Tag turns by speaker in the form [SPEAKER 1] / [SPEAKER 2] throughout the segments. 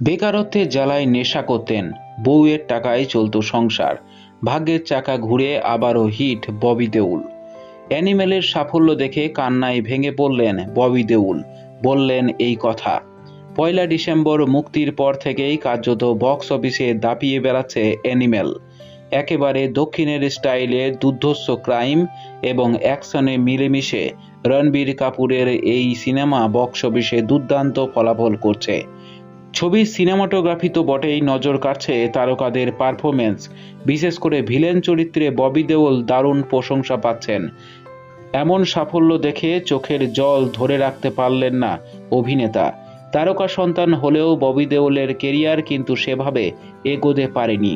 [SPEAKER 1] বেকারত্বের জ্বালায় নেশা করতেন, বউয়ের টাকায় চলতো সংসার, ভাগ্যের চাকা ঘুরে আবারও হিট ববি দেউল। অ্যানিমেলের সাফল্য দেখে কান্নায় ভেঙে পড়লেন ববি দেউল, বললেন এই কথা, পয়লা ডিসেম্বর মুক্তির পর থেকেই কার্যত বক্স অফিসে দাপিয়ে বেড়াচ্ছে অ্যানিমেল। একেবারে দক্ষিণের স্টাইলে দুর্ধর্ষ ক্রাইম এবং অ্যাকশনে মিলেমিশে রণবীর কাপুরের এই সিনেমা বক্স অফিসে দুর্দান্ত ফলাফল করছে। ছবির সিনেমাটোগ্রাফি তো বটেই, নজর কাটছে তারকাদের পারফরমেন্স বিশেষ করে ভিলেন চরিত্রে ববি দেওল দারুণ প্রশংসা পাচ্ছেন। এমন সাফল্য দেখে চোখের জল ধরে রাখতে পারলেন না অভিনেতা। তারকা সন্তান হলেও ববি দেওলের কেরিয়ার কিন্তু সেভাবে এগোতে পারেনি।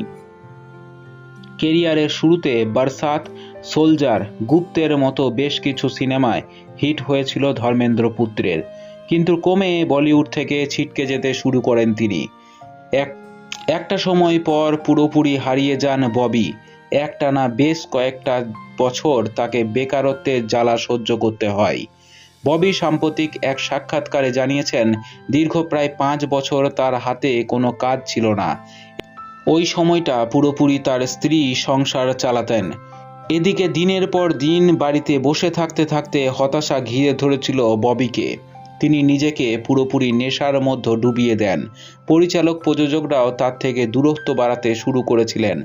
[SPEAKER 1] কেরিয়ারের শুরুতে বারসাত, সোলজার, গুপ্তের মতো বেশ কিছু সিনেমায় হিট হয়েছিল ধর্মেন্দ্র পুত্রের। কিন্তু কমে বলিউড থেকে ছিটকে যেতে শুরু করেন তিনি। এক, একটা সময় পর পুরোপুরি হারিয়ে যান ববি। একটানা বেশ কয়েকটা বছর তাকে বেকারত্বের জ্বালা সহ্য করতে হয়। ববি সাম্প্রতিক এক সাক্ষাৎকারে জানিয়েছেন, দীর্ঘ প্রায় পাঁচ বছর তার হাতে কোনো কাজ ছিল না। ওই সময়টা পুরোপুরি তার স্ত্রী সংসার চালাতেন। এদিকে দিনের পর দিন বাড়িতে বসে থাকতে থাকতে হতাশা ঘিরে ধরেছিল ববিকে। তিনি নিজেকে পুরোপুরি নেশার মধ্যে ডুবিয়ে দেন। পরিচালক প্রযোজকরাও তার থেকে দূরত্ব বাড়াতে শুরু করেছিলেন।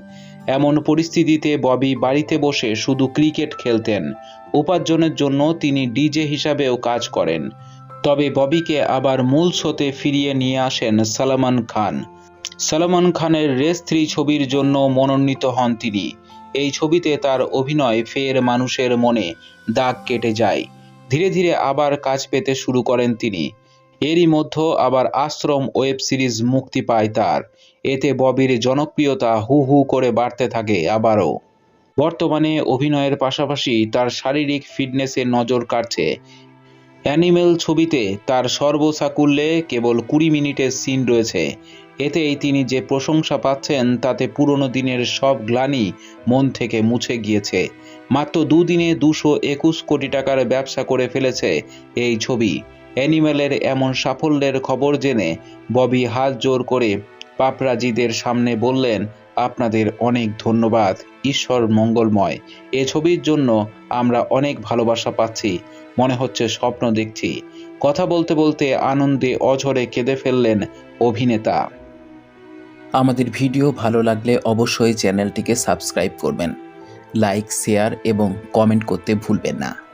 [SPEAKER 1] এমন পরিস্থিতিতে ববি বাড়িতে বসে শুধু ক্রিকেট খেলতেন। উপার্জনের জন্য তিনি ডিজে হিসাবেও কাজ করেন। তবে ববিকে আবার মূল শোতে ফিরিয়ে নিয়ে আসেন সালমান খান। সালমান খানের রেস থ্রি ছবির জন্য মনোনীত হন তিনি। এই ছবিতে তার অভিনয় ফের মানুষের মনে দাগ কেটে যায়। ধীরে ধীরে আবার কাজ পেতে শুরু করেন তিনি। এরই মধ্যে আবার আশ্রম ওয়েব সিরিজ মুক্তি পায় তার। এতে ববির জনপ্রিয়তা হু হু করে বাড়তে থাকে আবারও। বর্তমানে অভিনয়ের পাশাপাশি তার শারীরিক ফিটনেসে নজর কাটছে অ্যানিমেল ছবিতে তার সর্বসাকুল্যে কেবল কুড়ি মিনিটের সিন রয়েছে। এতেই তিনি যে প্রশংসা পাচ্ছেন তাতে পুরনো দিনের সব গ্লানি মন থেকে মুছে গিয়েছে। মাত্র দুদিনে দুশো একুশ কোটি টাকার ব্যবসা করে ফেলেছে এই ছবি। অ্যানিমেলের এমন সাফল্যের খবর জেনে ববি হাত জোর করে পাপরাজিদের সামনে বললেন, আপনাদের অনেক ধন্যবাদ, ঈশ্বর মঙ্গলময়। এ ছবির জন্য আমরা অনেক ভালোবাসা পাচ্ছি, মনে হচ্ছে স্বপ্ন দেখছি। কথা বলতে বলতে আনন্দে অঝরে কেঁদে ফেললেন অভিনেতা।
[SPEAKER 2] আমাদের ভিডিও ভালো লাগলে অবশ্যই চ্যানেলটিকে সাবস্ক্রাইব করবেন। লাইক শেয়ার এবং কমেন্ট করতে ভুলবেন না।